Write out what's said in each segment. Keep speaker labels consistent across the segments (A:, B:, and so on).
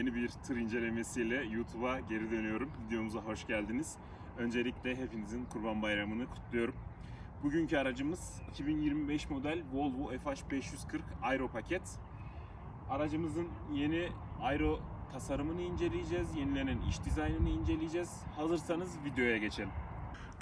A: Yeni bir tır incelemesiyle YouTube'a geri dönüyorum. Videomuza hoş geldiniz. Öncelikle hepinizin Kurban Bayramı'nı kutluyorum. Bugünkü aracımız 2025 model Volvo FH540 Aero paket. Aracımızın yeni Aero tasarımını inceleyeceğiz. Yenilenen iç dizaynını inceleyeceğiz. Hazırsanız videoya geçelim.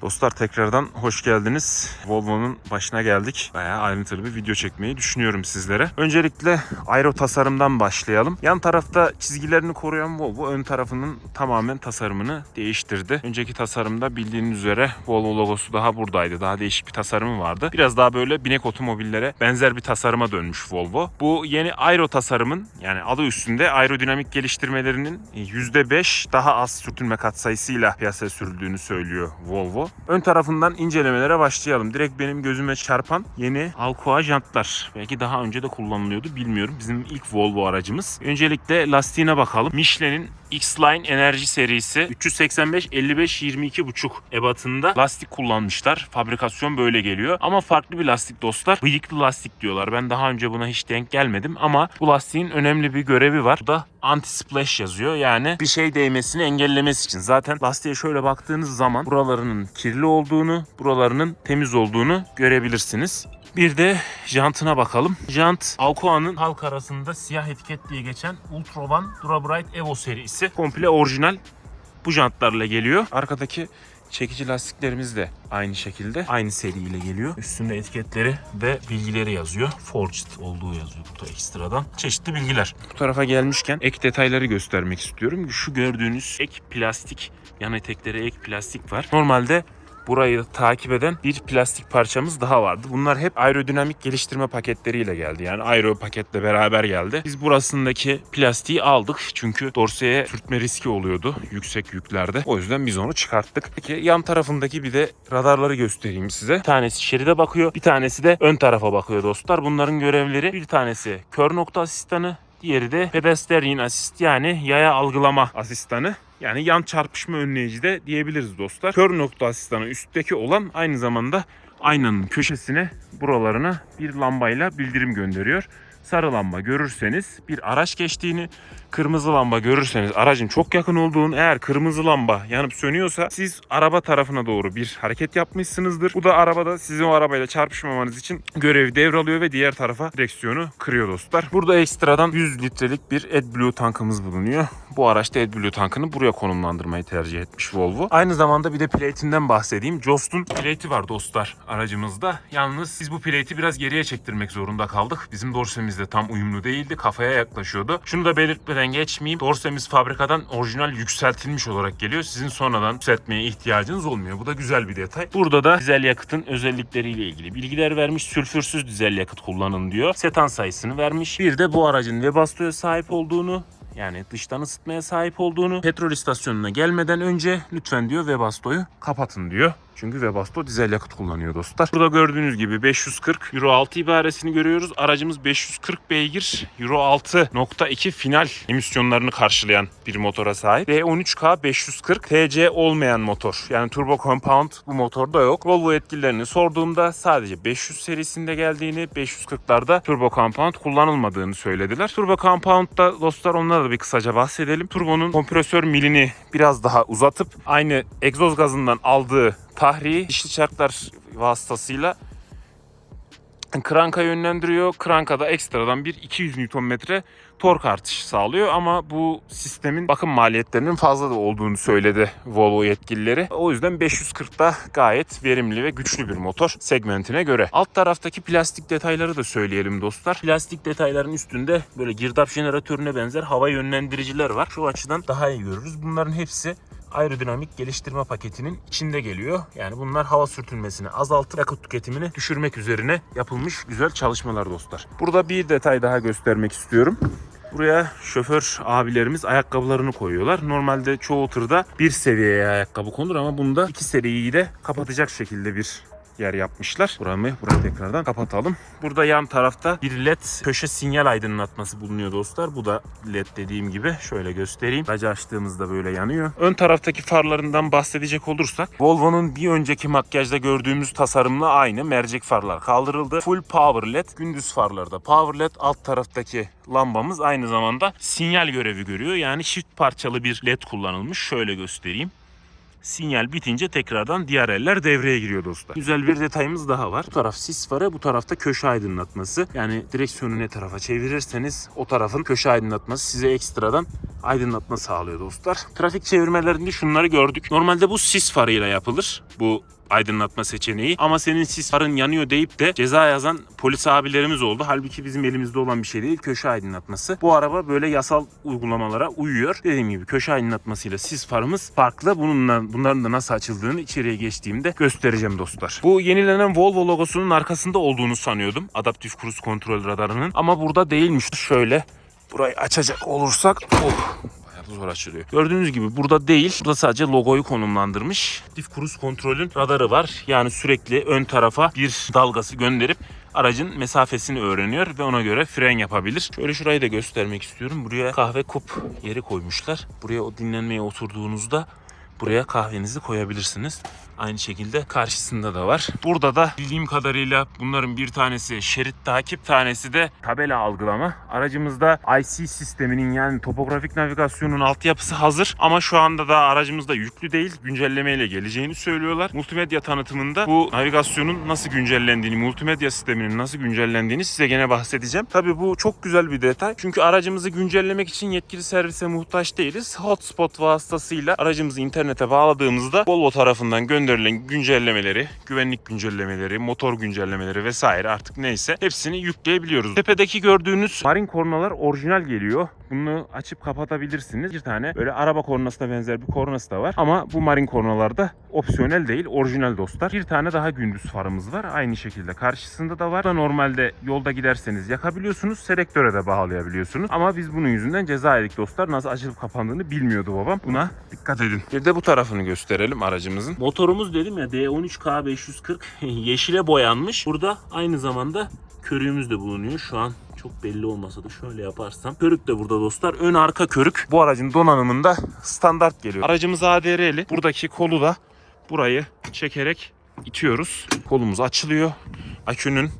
A: Dostlar tekrardan hoş geldiniz. Volvo'nun başına geldik. Bayağı ayrıntılı bir video çekmeyi düşünüyorum sizlere. Öncelikle aero tasarımdan başlayalım. Yan tarafta çizgilerini koruyan Volvo ön tarafının tamamen tasarımını değiştirdi. Önceki tasarımda bildiğiniz üzere Volvo logosu daha buradaydı. Daha değişik bir tasarımı vardı. Biraz daha böyle binek otomobillere benzer bir tasarıma dönmüş Volvo. Bu yeni aero tasarımın yani adı üstünde aerodinamik geliştirmelerinin %5 daha az sürtünme katsayısıyla piyasaya sürüldüğünü söylüyor Volvo. Ön tarafından incelemelere başlayalım. Direkt benim gözüme çarpan yeni Alcoa jantlar. Belki daha önce de kullanılıyordu bilmiyorum. Bizim ilk Volvo aracımız. Öncelikle lastiğine bakalım. Michelin'in X-Line Enerji serisi 385 55 22,5 ebatında lastik kullanmışlar. Fabrikasyon böyle geliyor. Ama farklı bir lastik dostlar. Bıyıklı lastik diyorlar. Ben daha önce buna hiç denk gelmedim ama bu lastiğin önemli bir görevi var. Bu da anti-splash yazıyor. Yani bir şey değmesini engellemesi için. Zaten lastiğe şöyle baktığınız zaman buralarının kirli olduğunu, buralarının temiz olduğunu görebilirsiniz. Bir de jantına bakalım. Jant Alcoa'nın halk arasında siyah etiket diye geçen Ultra One Durabright Evo serisi. Komple orijinal bu jantlarla geliyor. Arkadaki çekici lastiklerimiz de aynı şekilde aynı seriyle geliyor. Üstünde etiketleri ve bilgileri yazıyor. Forged olduğu yazıyor burada ekstradan. Çeşitli bilgiler. Bu tarafa gelmişken ek detayları göstermek istiyorum. Şu gördüğünüz ek plastik yan etekleri ek plastik var. Normalde burayı takip eden bir plastik parçamız daha vardı. Bunlar hep aerodinamik geliştirme paketleriyle geldi. Yani aero paketle beraber geldi. Biz burasındaki plastiği aldık. Çünkü dorseye sürtme riski oluyordu yüksek yüklerde. O yüzden biz onu çıkarttık. Peki yan tarafındaki bir de radarları göstereyim size. Bir tanesi şeride bakıyor. Bir tanesi de ön tarafa bakıyor dostlar. Bunların görevleri bir tanesi kör nokta asistanı. Diğeri de pedestrian assist yani yaya algılama asistanı. Yani yan çarpışma önleyici de diyebiliriz dostlar. Kör nokta asistanı üstteki olan aynı zamanda aynanın köşesine buralarına bir lambayla bildirim gönderiyor. Sarı lamba görürseniz bir araç geçtiğini, kırmızı lamba görürseniz aracın çok yakın olduğunu, eğer kırmızı lamba yanıp sönüyorsa siz araba tarafına doğru bir hareket yapmışsınızdır. Bu da arabada sizin o arabayla çarpışmamanız için görevi devralıyor ve diğer tarafa direksiyonu kırıyor dostlar. Burada ekstradan 100 litrelik bir AdBlue tankımız bulunuyor. Bu araçta AdBlue tankını buraya konumlandırmayı tercih etmiş Volvo. Aynı zamanda bir de plate'inden bahsedeyim. Jost'un plate'i var dostlar aracımızda. Yalnız biz bu plate'i biraz geriye çektirmek zorunda kaldık. Bizim dorsemizde tam uyumlu değildi. Kafaya yaklaşıyordu. Şunu da belirtmeden geçmeyeyim. Dorsemiz fabrikadan orijinal yükseltilmiş olarak geliyor. Sizin sonradan yükseltmeye ihtiyacınız olmuyor. Bu da güzel bir detay. Burada da dizel yakıtın özellikleriyle ilgili bilgiler vermiş. Sülfürsüz dizel yakıt kullanın diyor. Setan sayısını vermiş. Bir de bu aracın Webasto'ya sahip olduğunu yani dıştan ısıtmaya sahip olduğunu petrol istasyonuna gelmeden önce lütfen diyor Webasto'yu kapatın diyor. Çünkü Webasto dizel yakıt kullanıyor dostlar. Burada gördüğünüz gibi 540 Euro 6 ibaresini görüyoruz. Aracımız 540 beygir Euro 6.2 final emisyonlarını karşılayan bir motora sahip. D13K 540 TC olmayan motor. Yani turbo compound bu motorda yok. Volvo yetkililerini sorduğumda sadece 500 serisinde geldiğini, 540'larda turbo compound kullanılmadığını söylediler. Turbo compound'da dostlar onlara da bir kısaca bahsedelim. Turbonun kompresör milini biraz daha uzatıp aynı egzoz gazından aldığı tahriyi dişli çarklar vasıtasıyla kranka yönlendiriyor. Kranka da ekstradan bir 200 Nm tork artışı sağlıyor ama bu sistemin bakım maliyetlerinin fazla da olduğunu söyledi Volvo yetkilileri. O yüzden 540'da gayet verimli ve güçlü bir motor segmentine göre. Alt taraftaki plastik detayları da söyleyelim dostlar. Plastik detayların üstünde böyle girdap jeneratörüne benzer hava yönlendiriciler var. Şu açıdan daha iyi görürüz. Bunların hepsi aerodinamik geliştirme paketinin içinde geliyor. Yani bunlar hava sürtünmesini azaltıp yakıt tüketimini düşürmek üzerine yapılmış güzel çalışmalar dostlar. Burada bir detay daha göstermek istiyorum. Buraya şoför abilerimiz ayakkabılarını koyuyorlar. Normalde çoğu tırda bir seviyeye ayakkabı konur ama bunda iki seriyi de kapatacak şekilde bir yer yapmışlar. Buramı burayı tekrardan kapatalım. Burada yan tarafta bir led köşe sinyal aydınlatması bulunuyor dostlar. Bu da led dediğim gibi. Şöyle göstereyim. Aracı açtığımızda böyle yanıyor. Ön taraftaki farlarından bahsedecek olursak Volvo'nun bir önceki makyajda gördüğümüz tasarımla aynı. Mercek farlar kaldırıldı. Full power led. Gündüz farlarda power led. Alt taraftaki lambamız aynı zamanda sinyal görevi görüyor. Yani çift parçalı bir led kullanılmış. Şöyle göstereyim. Sinyal bitince tekrardan diğer eller devreye giriyor dostlar. Güzel bir detayımız daha var. Bu taraf sis farı, bu tarafta köşe aydınlatması. Yani direksiyonu ne tarafa çevirirseniz o tarafın köşe aydınlatması size ekstradan aydınlatma sağlıyor dostlar. Trafik çevirmelerinde şunları gördük. Normalde bu sis farıyla yapılır. Bu aydınlatma seçeneği. Ama senin sis farın yanıyor deyip de ceza yazan polis abilerimiz oldu. Halbuki bizim elimizde olan bir şey değil. Köşe aydınlatması. Bu araba böyle yasal uygulamalara uyuyor. Dediğim gibi köşe aydınlatmasıyla sis farımız farklı. Bununla, bunların da nasıl açıldığını içeriye geçtiğimde göstereceğim dostlar. Bu yenilenen Volvo logosunun arkasında olduğunu sanıyordum. Adaptif Cruise Control radarının. Ama burada değilmiş. Şöyle burayı açacak olursak... Oh bayağı zor açılıyor. Gördüğünüz gibi burada değil. Burada sadece logoyu konumlandırmış. Dif Cruise Kontrol'ün radarı var. Yani sürekli ön tarafa bir dalgası gönderip aracın mesafesini öğreniyor ve ona göre fren yapabilir. Şöyle şurayı da göstermek istiyorum. Buraya kahve kup yeri koymuşlar. Buraya o dinlenmeye oturduğunuzda buraya kahvenizi koyabilirsiniz. Aynı şekilde karşısında da var. Burada da bildiğim kadarıyla bunların bir tanesi şerit takip, tanesi de tabela algılama. Aracımızda IC sisteminin yani topografik navigasyonun altyapısı hazır ama şu anda da aracımızda yüklü değil. Güncellemeyle geleceğini söylüyorlar. Multimedya tanıtımında bu navigasyonun nasıl güncellendiğini, multimedya sisteminin nasıl güncellendiğini size gene bahsedeceğim. Tabii bu çok güzel bir detay. Çünkü aracımızı güncellemek için yetkili servise muhtaç değiliz. Hotspot vasıtasıyla aracımızı internete bağladığımızda Volvo tarafından gönderilen güncellemeleri, güvenlik güncellemeleri, motor güncellemeleri vesaire artık neyse hepsini yükleyebiliyoruz. Tepedeki gördüğünüz marin kornalar orijinal geliyor. Bunu açıp kapatabilirsiniz. Bir tane böyle araba kornasına benzer bir kornası da var. Ama bu marin kornalarda opsiyonel değil, orijinal dostlar. Bir tane daha gündüz farımız var. Aynı şekilde karşısında da var. Da normalde yolda giderseniz yakabiliyorsunuz. Selektöre de bağlayabiliyorsunuz. Ama biz bunun yüzünden ceza yedik dostlar. Nasıl açılıp kapandığını bilmiyordu babam. Buna dikkat edin. Bir de bu tarafını gösterelim aracımızın. Motorumuz dedim ya D13K540 yeşile boyanmış. Burada aynı zamanda körüğümüz de bulunuyor. Şu an çok belli olmasa da şöyle yaparsam. Körük de burada dostlar. Ön arka körük bu aracın donanımında standart geliyor. Aracımız ADR'li. Buradaki kolu da burayı çekerek itiyoruz. Kolumuz açılıyor. Akünün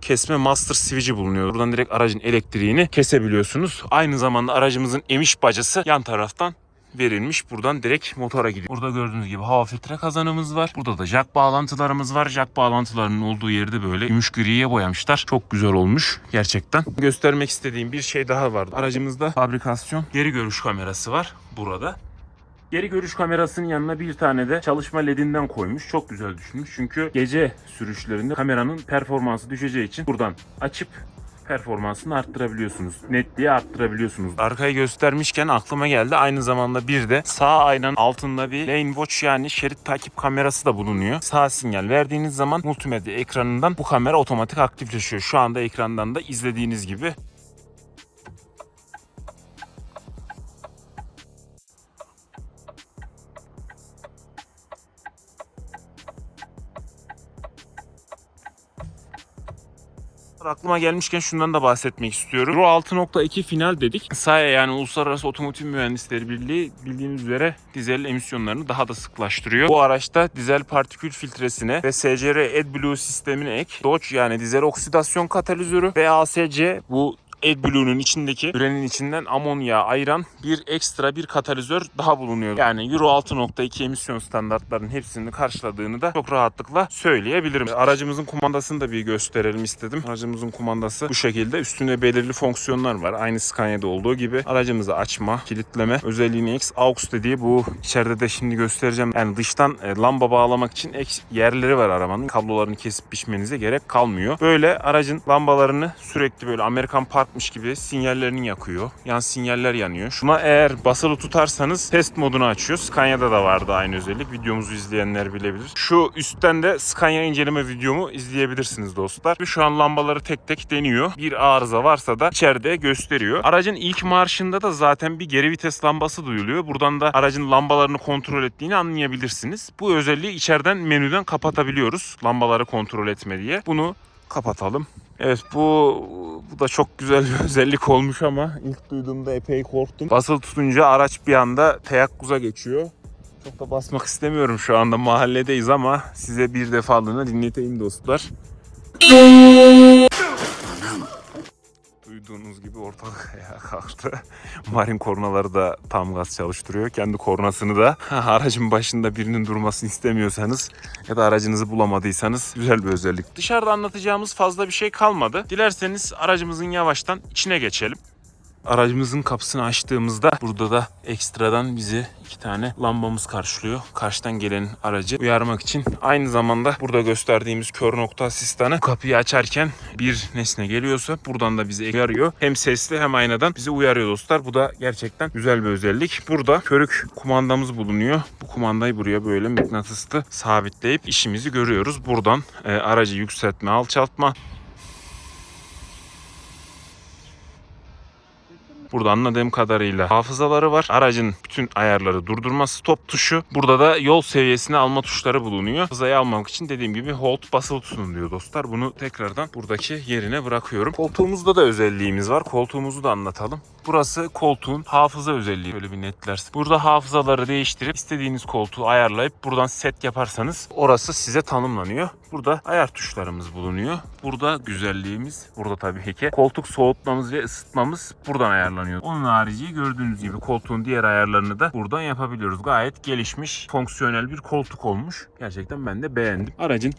A: kesme master switch'i bulunuyor. Buradan direkt aracın elektriğini kesebiliyorsunuz. Aynı zamanda aracımızın emiş bacası yan taraftan verilmiş. Buradan direkt motora gidiyor. Burada gördüğünüz gibi hava filtre kazanımız var. Burada da jack bağlantılarımız var. Jack bağlantılarının olduğu yerde böyle gümüş griye boyamışlar. Çok güzel olmuş gerçekten. Göstermek istediğim bir şey daha var. Aracımızda fabrikasyon geri görüş kamerası var burada. Geri görüş kamerasının yanına bir tane de çalışma ledinden koymuş. Çok güzel düşünmüş. Çünkü gece sürüşlerinde kameranın performansı düşeceği için buradan açıp performansını arttırabiliyorsunuz. Netliği arttırabiliyorsunuz. Arkayı göstermişken aklıma geldi. Aynı zamanda bir de sağ aynanın altında bir lane watch yani şerit takip kamerası da bulunuyor. Sağ sinyal verdiğiniz zaman multimedya ekranından bu kamera otomatik aktifleşiyor. Şu anda ekrandan da izlediğiniz gibi Aklıma gelmişken şundan da bahsetmek istiyorum. Euro 6.2 final dedik. SAE yani Uluslararası Otomotiv Mühendisleri Birliği bildiğiniz üzere dizel emisyonlarını daha da sıklaştırıyor. Bu araçta dizel partikül filtresine ve SCR AdBlue sistemine ek Dodge yani dizel oksidasyon katalizörü ve ASC bu AdBlue'nun içindeki ürenin içinden amonya ayıran bir ekstra bir katalizör daha bulunuyor. Yani Euro 6.2 emisyon standartlarının hepsini karşıladığını da çok rahatlıkla söyleyebilirim. Aracımızın kumandasını da bir gösterelim istedim. Aracımızın kumandası bu şekilde. Üstünde belirli fonksiyonlar var. Aynı Scania'da olduğu gibi. Aracımızı açma, kilitleme, özelliğini X, AUX dediği bu içeride de şimdi göstereceğim. Yani dıştan e, lamba bağlamak için ek yerleri var arabanın. Kablolarını kesip biçmenize gerek kalmıyor. Böyle aracın lambalarını sürekli böyle Amerikan Park yakacakmış gibi sinyallerini yakıyor. Yan sinyaller yanıyor. Şuna eğer basılı tutarsanız test modunu açıyor. Scania'da da vardı aynı özellik. Videomuzu izleyenler bilebilir. Şu üstten de Scania inceleme videomu izleyebilirsiniz dostlar. Şu an lambaları tek tek deniyor. Bir arıza varsa da içeride gösteriyor. Aracın ilk marşında da zaten bir geri vites lambası duyuluyor. Buradan da aracın lambalarını kontrol ettiğini anlayabilirsiniz. Bu özelliği içeriden menüden kapatabiliyoruz. Lambaları kontrol etme diye. Bunu kapatalım. Evet bu bu da çok güzel bir özellik olmuş ama ilk duyduğumda epey korktum. Basılı tutunca araç bir anda teyakkuza geçiyor. Çok da basmak istemiyorum şu anda mahalledeyiz ama size bir defalığına dinleteyim dostlar. Duyduğunuz gibi ortalık ayağa kalktı. Marin kornaları da tam gaz çalıştırıyor. Kendi kornasını da aracın başında birinin durmasını istemiyorsanız ya da aracınızı bulamadıysanız güzel bir özellik. Dışarıda anlatacağımız fazla bir şey kalmadı. Dilerseniz aracımızın yavaştan içine geçelim. Aracımızın kapısını açtığımızda burada da ekstradan bizi iki tane lambamız karşılıyor. Karşıdan gelen aracı uyarmak için. Aynı zamanda burada gösterdiğimiz kör nokta asistanı kapıyı açarken bir nesne geliyorsa buradan da bizi uyarıyor. Hem sesli hem aynadan bizi uyarıyor dostlar. Bu da gerçekten güzel bir özellik. Burada körük kumandamız bulunuyor. Bu kumandayı buraya böyle mıknatıslı sabitleyip işimizi görüyoruz. Buradan e, aracı yükseltme, alçaltma, Burada anladığım kadarıyla hafızaları var. Aracın bütün ayarları durdurma stop tuşu. Burada da yol seviyesini alma tuşları bulunuyor. Hafızayı almak için dediğim gibi hold basılı tutun diyor dostlar. Bunu tekrardan buradaki yerine bırakıyorum. Koltuğumuzda da özelliğimiz var. Koltuğumuzu da anlatalım. Burası koltuğun hafıza özelliği. Böyle bir netlersin. Burada hafızaları değiştirip istediğiniz koltuğu ayarlayıp buradan set yaparsanız orası size tanımlanıyor. Burada ayar tuşlarımız bulunuyor. Burada güzelliğimiz, burada tabii heke. Koltuk soğutmamız ve ısıtmamız buradan ayarlanıyor. Onun harici gördüğünüz gibi koltuğun diğer ayarlarını da buradan yapabiliyoruz. Gayet gelişmiş, fonksiyonel bir koltuk olmuş. Gerçekten ben de beğendim. Aracın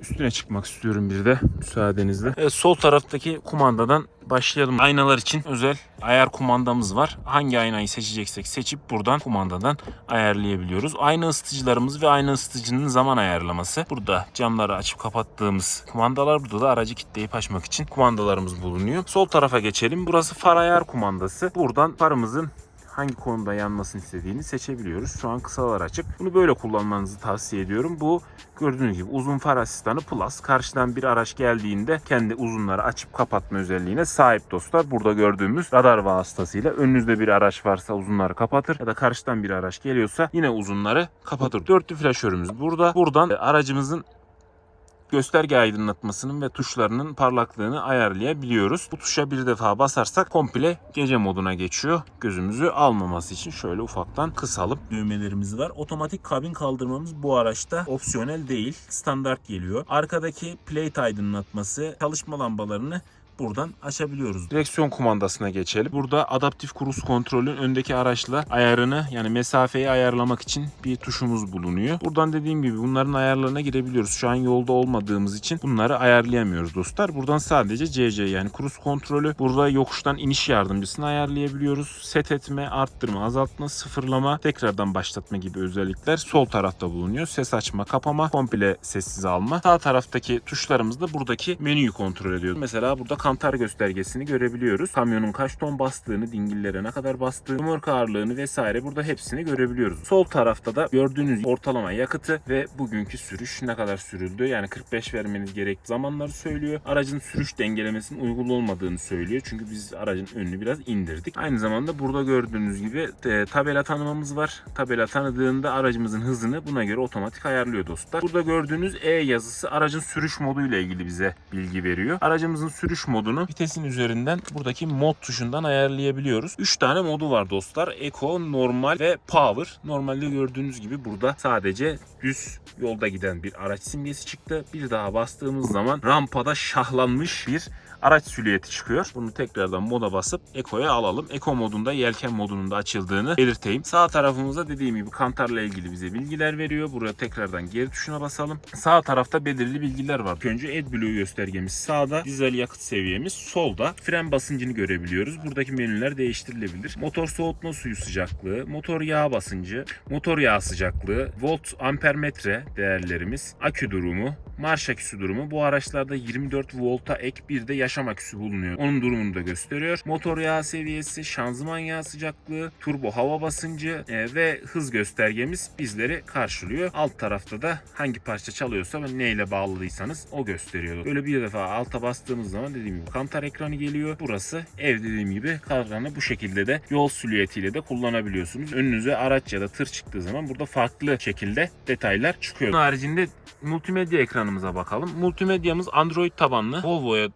A: üstüne çıkmak istiyorum bir de müsaadenizle. Evet, sol taraftaki kumandadan başlayalım. Aynalar için özel ayar kumandamız var. Hangi aynayı seçeceksek seçip buradan kumandadan ayarlayabiliyoruz. Ayna ısıtıcılarımız ve ayna ısıtıcının zaman ayarlaması. Burada camları açıp kapattığımız kumandalar. Burada da aracı kilitleyip açmak için kumandalarımız bulunuyor. Sol tarafa geçelim. Burası far ayar kumandası. Buradan farımızın hangi konuda yanmasını istediğini seçebiliyoruz. Şu an kısalar açık. Bunu böyle kullanmanızı tavsiye ediyorum. Bu gördüğünüz gibi uzun far asistanı plus. Karşıdan bir araç geldiğinde kendi uzunları açıp kapatma özelliğine sahip dostlar. Burada gördüğümüz radar vasıtasıyla önünüzde bir araç varsa uzunları kapatır ya da karşıdan bir araç geliyorsa yine uzunları kapatır. Dörtlü flaşörümüz burada. Buradan aracımızın gösterge aydınlatmasının ve tuşlarının parlaklığını ayarlayabiliyoruz. Bu tuşa bir defa basarsak komple gece moduna geçiyor. Gözümüzü almaması için şöyle ufaktan kısalım. Düğmelerimiz var. Otomatik kabin kaldırmamız bu araçta opsiyonel değil. Standart geliyor. Arkadaki plate aydınlatması çalışma lambalarını buradan açabiliyoruz. Direksiyon kumandasına geçelim. Burada adaptif cruise kontrolün öndeki araçla ayarını yani mesafeyi ayarlamak için bir tuşumuz bulunuyor. Buradan dediğim gibi bunların ayarlarına girebiliyoruz. Şu an yolda olmadığımız için bunları ayarlayamıyoruz dostlar. Buradan sadece CC yani cruise kontrolü. Burada yokuştan iniş yardımcısını ayarlayabiliyoruz. Set etme, arttırma, azaltma, sıfırlama, tekrardan başlatma gibi özellikler sol tarafta bulunuyor. Ses açma, kapama, komple sessiz alma. Sağ taraftaki tuşlarımız da buradaki menüyü kontrol ediyor. Mesela burada kantar göstergesini görebiliyoruz. Kamyonun kaç ton bastığını, dingillere ne kadar bastığını, römork ağırlığını vesaire burada hepsini görebiliyoruz. Sol tarafta da gördüğünüz ortalama yakıtı ve bugünkü sürüş ne kadar sürüldü. Yani 45 vermeniz gerektiği zamanları söylüyor. Aracın sürüş dengelemesinin uygun olmadığını söylüyor. Çünkü biz aracın önünü biraz indirdik. Aynı zamanda burada gördüğünüz gibi e, tabela tanımamız var. Tabela tanıdığında aracımızın hızını buna göre otomatik ayarlıyor dostlar. Burada gördüğünüz E yazısı aracın sürüş modu ile ilgili bize bilgi veriyor. Aracımızın sürüş modunu vitesin üzerinden buradaki mod tuşundan ayarlayabiliyoruz. 3 tane modu var dostlar. Eco, normal ve power. Normalde gördüğünüz gibi burada sadece düz yolda giden bir araç simgesi çıktı. Bir daha bastığımız zaman rampada şahlanmış bir araç silüeti çıkıyor. Bunu tekrardan moda basıp Eco'ya alalım. Eco modunda yelken modunun da açıldığını belirteyim. Sağ tarafımızda dediğim gibi kantarla ilgili bize bilgiler veriyor. Buraya tekrardan geri tuşuna basalım. Sağ tarafta belirli bilgiler var. Önce AdBlue göstergemiz sağda. Dizel yakıt seviyemiz solda. Fren basıncını görebiliyoruz. Buradaki menüler değiştirilebilir. Motor soğutma suyu sıcaklığı, motor yağ basıncı, motor yağ sıcaklığı, volt ampermetre değerlerimiz, akü durumu, marş aküsü durumu. Bu araçlarda 24 volta ek bir de
B: yaşam aküsü bulunuyor. Onun durumunu da gösteriyor. Motor yağ seviyesi, şanzıman yağ sıcaklığı, turbo hava basıncı e, ve hız göstergemiz bizleri karşılıyor. Alt tarafta da hangi parça çalıyorsa ve neyle bağladıysanız o gösteriyor. Böyle bir defa alta bastığımız zaman dediğim gibi kantar ekranı geliyor. Burası ev dediğim gibi kadranı bu şekilde de yol silüetiyle de kullanabiliyorsunuz. Önünüze araç ya da tır çıktığı zaman burada farklı şekilde detaylar çıkıyor. Bunun haricinde multimedya ekranımıza bakalım. Multimedyamız Android tabanlı. Volvo'ya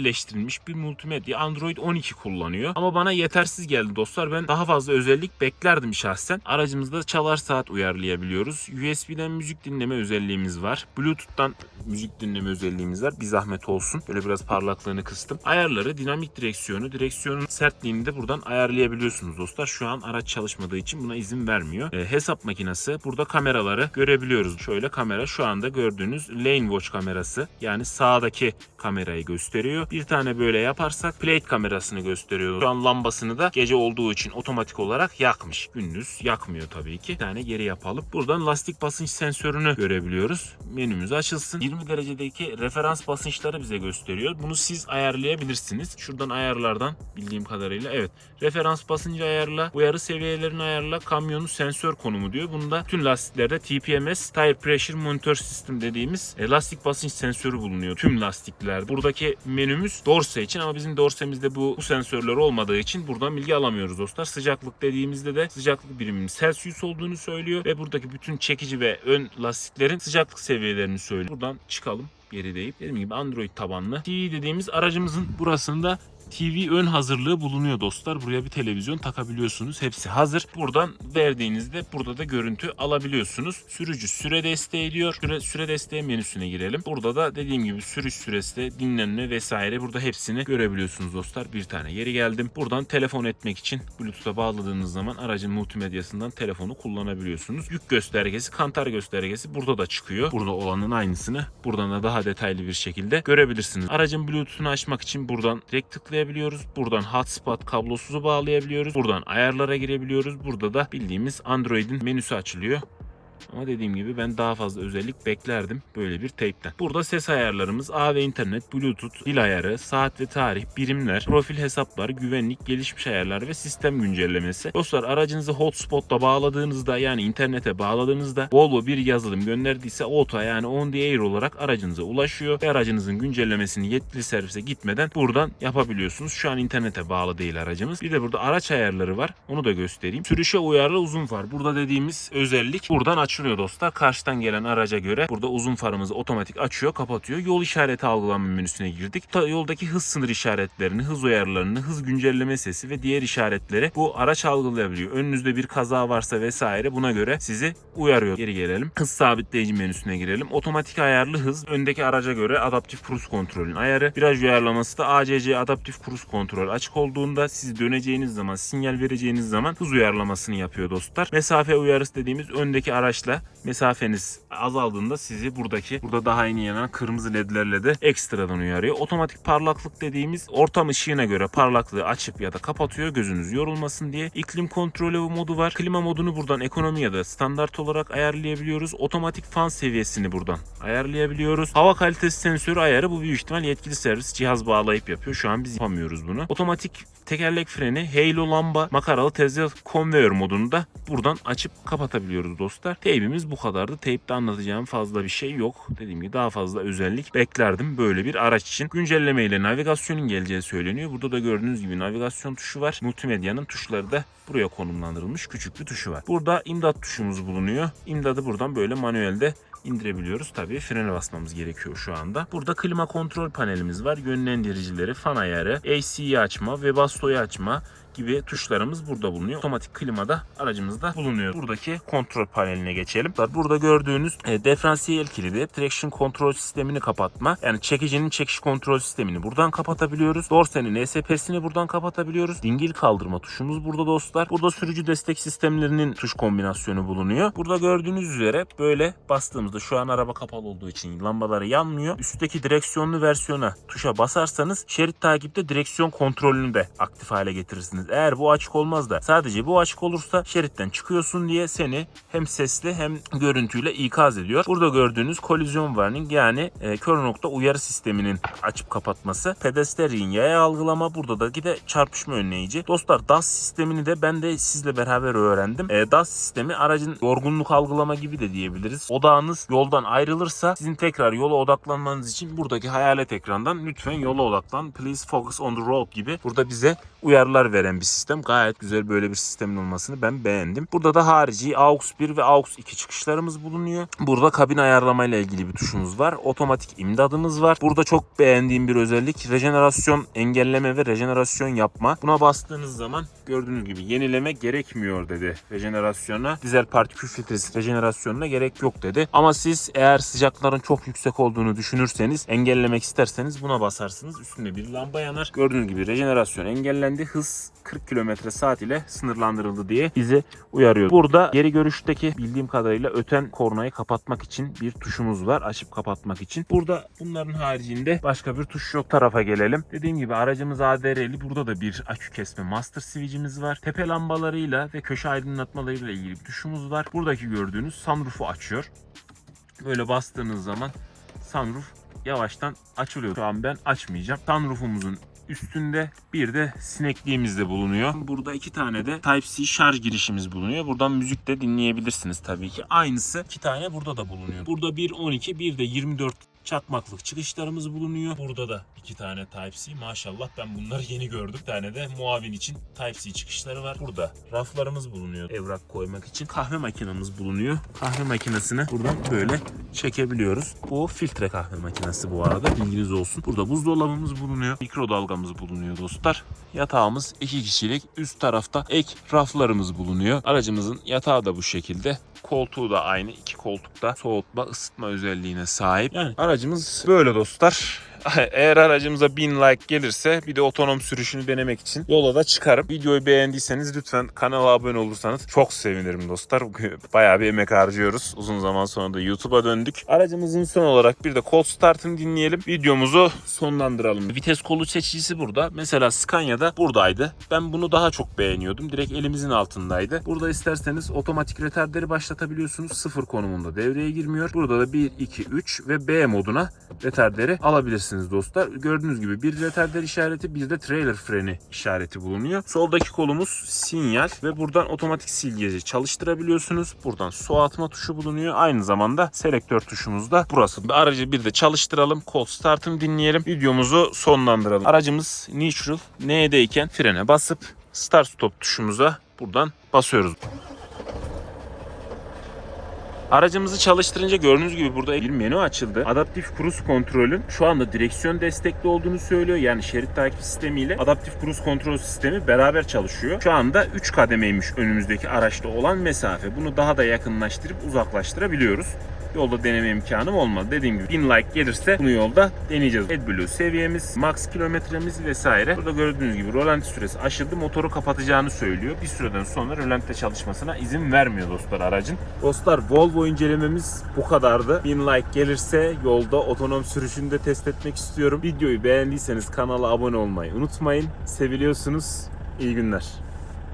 B: özelleştirilmiş bir multimedya. Android 12 kullanıyor. Ama bana yetersiz geldi dostlar. Ben daha fazla özellik beklerdim şahsen. Aracımızda çalar saat uyarlayabiliyoruz. USB'den müzik dinleme özelliğimiz var. Bluetooth'tan müzik dinleme özelliğimiz var. Bir zahmet olsun. Böyle biraz parlaklığını kıstım. Ayarları dinamik direksiyonu, direksiyonun sertliğini de buradan ayarlayabiliyorsunuz dostlar. Şu an araç çalışmadığı için buna izin vermiyor. E, hesap makinesi. Burada kameraları görebiliyoruz. Şöyle kamera şu anda gördüğünüz Lane Watch kamerası. Yani sağdaki kamerayı gösteriyor. Bir tane böyle yaparsak plate kamerasını gösteriyor. Şu an lambasını da gece olduğu için otomatik olarak yakmış. Gündüz yakmıyor tabii ki. Bir tane geri yapalım. Buradan lastik basınç sensörünü görebiliyoruz. Menümüz açılsın. 20 derecedeki referans basınçları bize gösteriyor. Bunu siz ayarlayabilirsiniz. Şuradan ayarlardan bildiğim kadarıyla evet. Referans basıncı ayarla, uyarı seviyelerini ayarla, kamyonun sensör konumu diyor. Bunda tüm lastiklerde TPMS, Tire Pressure Monitor System dediğimiz e, lastik basınç sensörü bulunuyor. Tüm lastiklerde. Buradaki menümüz dorse için ama bizim dorsemizde bu, bu sensörler olmadığı için buradan bilgi alamıyoruz dostlar. Sıcaklık dediğimizde de sıcaklık biriminin Celsius olduğunu söylüyor ve buradaki bütün çekici ve ön lastiklerin sıcaklık seviyelerini söylüyor. Buradan çıkalım geri deyip dediğim gibi Android tabanlı. TV dediğimiz aracımızın burasında TV ön hazırlığı bulunuyor dostlar. Buraya bir televizyon takabiliyorsunuz. Hepsi hazır. Buradan verdiğinizde burada da görüntü alabiliyorsunuz. Sürücü süre desteği diyor. Süre, süre desteği menüsüne girelim. Burada da dediğim gibi sürüş süresi de dinlenme vesaire burada hepsini görebiliyorsunuz dostlar. Bir tane yeri geldim. Buradan telefon etmek için Bluetooth'a bağladığınız zaman aracın multimedyasından telefonu kullanabiliyorsunuz. Yük göstergesi, kantar göstergesi burada da çıkıyor. Burada olanın aynısını buradan da daha detaylı bir şekilde görebilirsiniz. Aracın Bluetooth'unu açmak için buradan direkt tıklayabiliyoruz. Buradan hotspot kablosuzu bağlayabiliyoruz. Buradan ayarlara girebiliyoruz. Burada da bildiğimiz Android'in menüsü açılıyor. Ama dediğim gibi ben daha fazla özellik beklerdim böyle bir teypten. Burada ses ayarlarımız, A ve internet, bluetooth, dil ayarı, saat ve tarih, birimler, profil hesaplar, güvenlik, gelişmiş ayarlar ve sistem güncellemesi. Dostlar aracınızı hotspot'la bağladığınızda yani internete bağladığınızda Volvo bir yazılım gönderdiyse auto yani on the air olarak aracınıza ulaşıyor ve aracınızın güncellemesini yetkili servise gitmeden buradan yapabiliyorsunuz. Şu an internete bağlı değil aracımız. Bir de burada araç ayarları var. Onu da göstereyim. Sürüşe uyarlı uzun far. Burada dediğimiz özellik buradan açılıyor dostlar. Karşıdan gelen araca göre burada uzun farımızı otomatik açıyor, kapatıyor. Yol işareti algılama menüsüne girdik. Yoldaki hız sınır işaretlerini, hız uyarılarını, hız güncelleme sesi ve diğer işaretleri bu araç algılayabiliyor. Önünüzde bir kaza varsa vesaire buna göre sizi uyarıyor. Geri gelelim. Hız sabitleyici menüsüne girelim. Otomatik ayarlı hız öndeki araca göre adaptif cruise kontrolün ayarı. Viraj uyarlaması da ACC adaptif cruise kontrol açık olduğunda siz döneceğiniz zaman, sinyal vereceğiniz zaman hız uyarlamasını yapıyor dostlar. Mesafe uyarısı dediğimiz öndeki araçla mesafeniz azaldığında sizi buradaki burada daha yeni yanan kırmızı ledlerle de ekstradan uyarıyor. Otomatik parlaklık dediğimiz ortam ışığına göre parlaklığı açıp ya da kapatıyor gözünüz yorulmasın diye. İklim kontrolü modu var. Klima modunu buradan ekonomi ya da standart olarak ayarlayabiliyoruz. Otomatik fan seviyesini buradan ayarlayabiliyoruz. Hava kalitesi sensörü ayarı bu büyük ihtimal yetkili servis cihaz bağlayıp yapıyor. Şu an biz yapamıyoruz bunu. Otomatik tekerlek freni, halo lamba, makaralı tezgah konveyör modunu da buradan açıp kapatabiliyoruz dostlar. Teybimiz bu kadardı. Teypte anlatacağım fazla bir şey yok. Dediğim gibi daha fazla özellik beklerdim böyle bir araç için. Güncelleme ile navigasyonun geleceği söyleniyor. Burada da gördüğünüz gibi navigasyon tuşu var. Multimedyanın tuşları da buraya konumlandırılmış küçük bir tuşu var. Burada imdat tuşumuz bulunuyor. İmdadı buradan böyle manuelde indirebiliyoruz. Tabii frene basmamız gerekiyor şu anda. Burada klima kontrol panelimiz var. Yönlendiricileri, fan ayarı, AC'yi açma ve bastoyu açma gibi tuşlarımız burada bulunuyor. Otomatik klima da aracımızda bulunuyor. Buradaki kontrol paneline geçelim. Burada gördüğünüz e, diferansiyel kilidi, traction kontrol sistemini kapatma. Yani çekicinin çekiş kontrol sistemini buradan kapatabiliyoruz. Dorsenin ESP'sini buradan kapatabiliyoruz. Dingil kaldırma tuşumuz burada dostlar. Burada sürücü destek sistemlerinin tuş kombinasyonu bulunuyor. Burada gördüğünüz üzere böyle bastığımız bastığımızda şu an araba kapalı olduğu için lambaları yanmıyor. Üstteki direksiyonlu versiyona tuşa basarsanız şerit takipte direksiyon kontrolünü de aktif hale getirirsiniz. Eğer bu açık olmaz da sadece bu açık olursa şeritten çıkıyorsun diye seni hem sesli hem görüntüyle ikaz ediyor. Burada gördüğünüz kolizyon warning yani e, kör nokta uyarı sisteminin açıp kapatması. Pedestrian yaya algılama burada da de çarpışma önleyici. Dostlar DAS sistemini de ben de sizle beraber öğrendim. E, DAS sistemi aracın yorgunluk algılama gibi de diyebiliriz. Odağınız yoldan ayrılırsa sizin tekrar yola odaklanmanız için buradaki hayalet ekrandan lütfen yola odaklan. Please focus on the road gibi burada bize uyarılar veren bir sistem. Gayet güzel böyle bir sistemin olmasını ben beğendim. Burada da harici AUX 1 ve AUX 2 çıkışlarımız bulunuyor. Burada kabin ayarlama ile ilgili bir tuşumuz var. Otomatik imdadımız var. Burada çok beğendiğim bir özellik rejenerasyon engelleme ve rejenerasyon yapma. Buna bastığınız zaman gördüğünüz gibi yenileme gerekmiyor dedi rejenerasyona. Dizel partikül filtresi rejenerasyonuna gerek yok dedi. Ama siz eğer sıcakların çok yüksek olduğunu düşünürseniz engellemek isterseniz buna basarsınız. Üstünde bir lamba yanar. Gördüğünüz gibi rejenerasyon engellendi. Hız 40 km saat ile sınırlandırıldı diye bizi uyarıyor. Burada geri görüşteki bildiğim kadarıyla öten kornayı kapatmak için bir tuşumuz var. Açıp kapatmak için. Burada bunların haricinde başka bir tuş yok. Tarafa gelelim. Dediğim gibi aracımız ADR'li. Burada da bir akü kesme master switch'imiz var. Tepe lambalarıyla ve köşe aydınlatmalarıyla ilgili bir tuşumuz var. Buradaki gördüğünüz sunroof'u açıyor. Böyle bastığınız zaman sunroof yavaştan açılıyor. Şu an ben açmayacağım. Sunroof'umuzun üstünde bir de sinekliğimiz de bulunuyor. Burada iki tane de Type-C şarj girişimiz bulunuyor. Buradan müzik de dinleyebilirsiniz tabii ki. Aynısı iki tane burada da bulunuyor. Burada bir 12 bir de 24 çakmaklık çıkışlarımız bulunuyor. Burada da iki tane Type-C. Maşallah ben bunları yeni gördüm. Bir tane de muavin için Type-C çıkışları var. Burada raflarımız bulunuyor evrak koymak için. Kahve makinamız bulunuyor. Kahve makinesini buradan böyle çekebiliyoruz. Bu filtre kahve makinesi bu arada. Bilginiz olsun. Burada buzdolabımız bulunuyor. Mikrodalgamız bulunuyor dostlar. Yatağımız iki kişilik. Üst tarafta ek raflarımız bulunuyor. Aracımızın yatağı da bu şekilde. Koltuğu da aynı. iki koltukta soğutma, ısıtma özelliğine sahip. Yani aracımız böyle dostlar. Eğer aracımıza 1000 like gelirse bir de otonom sürüşünü denemek için yola da çıkarım. Videoyu beğendiyseniz lütfen kanala abone olursanız çok sevinirim dostlar. Bayağı bir emek harcıyoruz. Uzun zaman sonra da YouTube'a döndük. Aracımızın son olarak bir de kol startını dinleyelim. Videomuzu sonlandıralım. Vites kolu seçicisi burada. Mesela Scania'da buradaydı. Ben bunu daha çok beğeniyordum. Direkt elimizin altındaydı. Burada isterseniz otomatik retarderi başlatabiliyorsunuz. Sıfır konumunda devreye girmiyor. Burada da 1, 2, 3 ve B moduna retarderi alabilirsiniz dostlar. Gördüğünüz gibi bir retarder işareti bir de trailer freni işareti bulunuyor. Soldaki kolumuz sinyal ve buradan otomatik silgeci çalıştırabiliyorsunuz. Buradan su atma tuşu bulunuyor. Aynı zamanda selektör tuşumuz da burası. Aracı bir de çalıştıralım. Kol startını dinleyelim. Videomuzu sonlandıralım. Aracımız neutral N'deyken frene basıp start stop tuşumuza buradan basıyoruz. Aracımızı çalıştırınca gördüğünüz gibi burada bir menü açıldı. Adaptif Cruise Kontrol'ün şu anda direksiyon destekli olduğunu söylüyor. Yani şerit takip sistemiyle Adaptif Cruise Kontrol sistemi beraber çalışıyor. Şu anda 3 kademeymiş önümüzdeki araçta olan mesafe. Bunu daha da yakınlaştırıp uzaklaştırabiliyoruz. Yolda deneme imkanım olmadı. Dediğim gibi 1000 like gelirse bunu yolda deneyeceğiz. AdBlue seviyemiz, max kilometremiz vesaire. Burada gördüğünüz gibi rolanti süresi aşıldı. Motoru kapatacağını söylüyor. Bir süreden sonra rölantide çalışmasına izin vermiyor dostlar aracın. Dostlar Volvo incelememiz bu kadardı. 1000 like gelirse yolda otonom sürüşünü de test etmek istiyorum. Videoyu beğendiyseniz kanala abone olmayı unutmayın. Seviliyorsunuz. İyi günler.